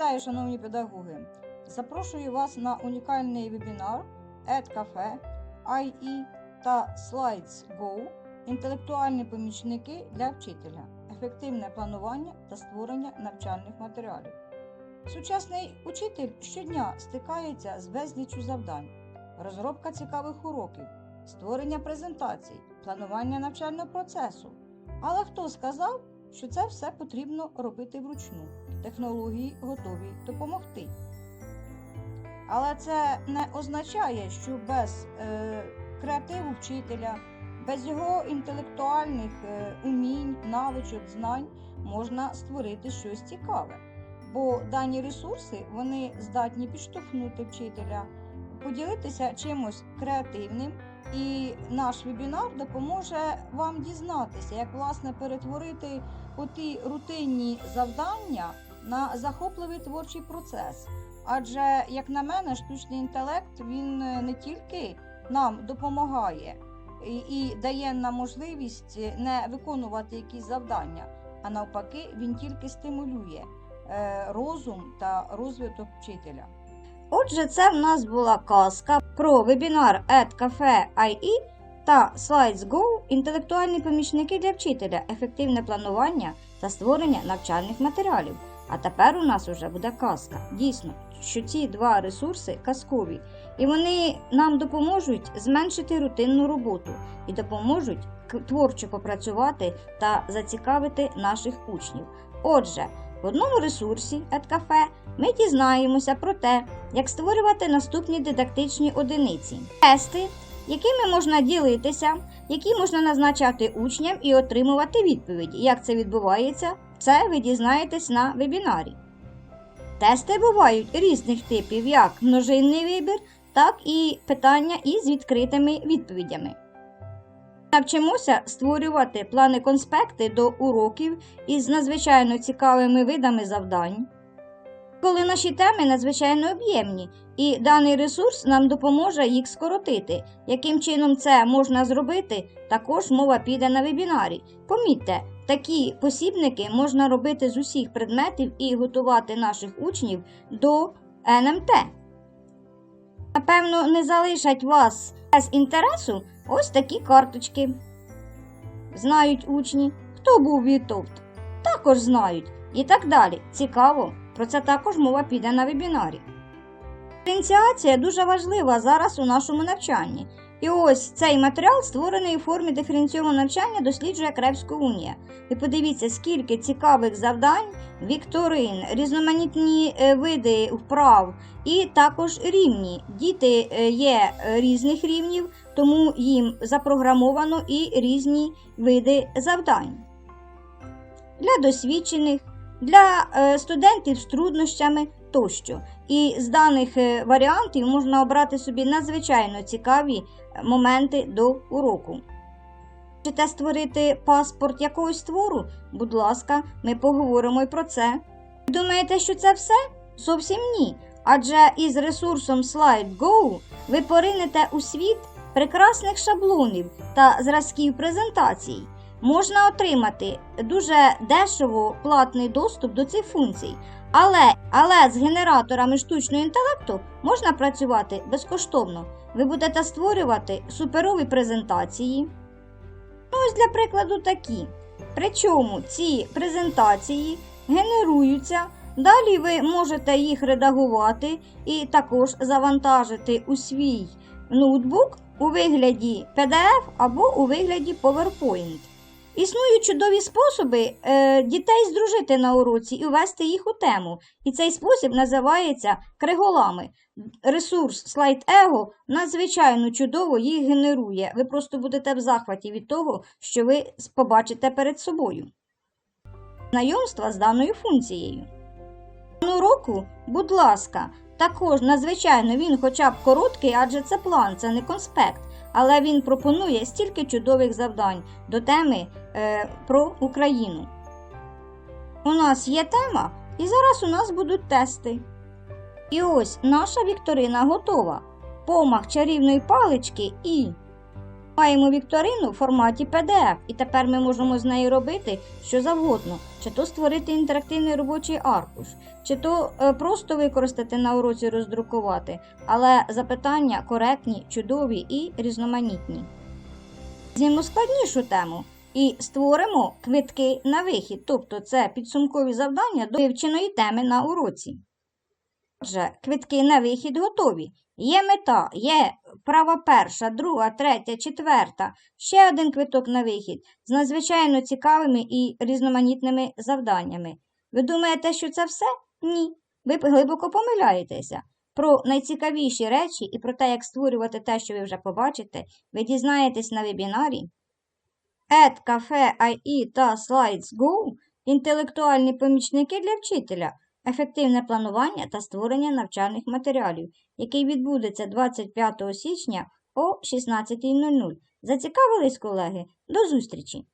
Вітаю, шановні педагоги! Запрошую вас на унікальний вебінар EdCafe, IE та Slides Go інтелектуальні помічники для вчителя, ефективне планування та створення навчальних матеріалів. Сучасний учитель щодня стикається з безліччю завдань, розробка цікавих уроків, створення презентацій, планування навчального процесу. Але хто сказав, що це все потрібно робити вручну? Технології готові допомогти. Але це не означає, що без е, креативу вчителя, без його інтелектуальних е, умінь, навичок, знань можна створити щось цікаве. Бо дані ресурси вони здатні підштовхнути вчителя, поділитися чимось креативним, і наш вебінар допоможе вам дізнатися, як власне перетворити оті рутинні завдання на захопливий творчий процес. Адже, як на мене, штучний інтелект він е, не тільки нам допомагає і, і дає нам можливість не виконувати якісь завдання, а навпаки, він тільки стимулює е, розум та розвиток вчителя. Отже, це в нас була казка про вебінар EdCafe IE та Slides інтелектуальні помічники для вчителя, ефективне планування та створення навчальних матеріалів. А тепер у нас вже буде казка. Дійсно, що ці два ресурси казкові, і вони нам допоможуть зменшити рутинну роботу і допоможуть творчо попрацювати та зацікавити наших учнів. Отже, в одному ресурсі EdCafe ми дізнаємося про те, як створювати наступні дидактичні одиниці, тести, якими можна ділитися, які можна назначати учням і отримувати відповіді. Як це відбувається, це ви дізнаєтесь на вебінарі. Тести бувають різних типів, як множинний вибір, так і питання із відкритими відповідями. Навчимося створювати плани конспекти до уроків із надзвичайно цікавими видами завдань. Коли наші теми надзвичайно об'ємні, і даний ресурс нам допоможе їх скоротити. Яким чином це можна зробити, також мова піде на вебінарі. Помітьте, такі посібники можна робити з усіх предметів і готувати наших учнів до НМТ. Напевно, не залишать вас без інтересу ось такі карточки. Знають учні, хто був Вітовт. Також знають. І так далі. Цікаво. Про це також мова піде на вебінарі. Диференціація дуже важлива зараз у нашому навчанні. І ось цей матеріал, створений у формі диференційованого навчання, досліджує Кревська унія. Ви подивіться, скільки цікавих завдань, вікторин, різноманітні е, види вправ і також рівні. Діти е, є е, різних рівнів, тому їм запрограмовано і різні види завдань. Для досвідчених, для студентів з труднощами тощо. І з даних е, варіантів можна обрати собі надзвичайно цікаві е, моменти до уроку. Хочете створити паспорт якогось твору? Будь ласка, ми поговоримо і про це. Думаєте, що це все? Зовсім ні. Адже із ресурсом SlideGo ви поринете у світ прекрасних шаблонів та зразків презентацій. Можна отримати дуже дешево платний доступ до цих функцій, але, але з генераторами штучного інтелекту можна працювати безкоштовно. Ви будете створювати суперові презентації. Ну, ось для прикладу такі. Причому ці презентації генеруються, далі ви можете їх редагувати і також завантажити у свій ноутбук у вигляді PDF або у вигляді PowerPoint. Існують чудові способи е, дітей здружити на уроці і ввести їх у тему. І цей спосіб називається криголами. Ресурс SlideEgo надзвичайно чудово їх генерує. Ви просто будете в захваті від того, що ви побачите перед собою. Знайомства з даною функцією. На уроку, будь ласка, також надзвичайно він хоча б короткий, адже це план, це не конспект. Але він пропонує стільки чудових завдань до теми е, про Україну. У нас є тема, і зараз у нас будуть тести. І ось наша вікторина готова. Помах чарівної палички і Маємо вікторину в форматі PDF, і тепер ми можемо з нею робити що завгодно, чи то створити інтерактивний робочий аркуш, чи то е, просто використати на уроці роздрукувати, але запитання коректні, чудові і різноманітні. Візьмемо складнішу тему і створимо квитки на вихід, тобто це підсумкові завдання до вивченої теми на уроці. Отже, квитки на вихід готові. Є мета, є права перша, друга, третя, четверта, ще один квиток на вихід з надзвичайно цікавими і різноманітними завданнями. Ви думаєте, що це все? Ні. Ви глибоко помиляєтеся. Про найцікавіші речі і про те, як створювати те, що ви вже побачите, ви дізнаєтесь на вебінарі. Ed, Cafe, IE та Slides Go – інтелектуальні помічники для вчителя, ефективне планування та створення навчальних матеріалів, який відбудеться 25 січня о 16.00. Зацікавились, колеги? До зустрічі!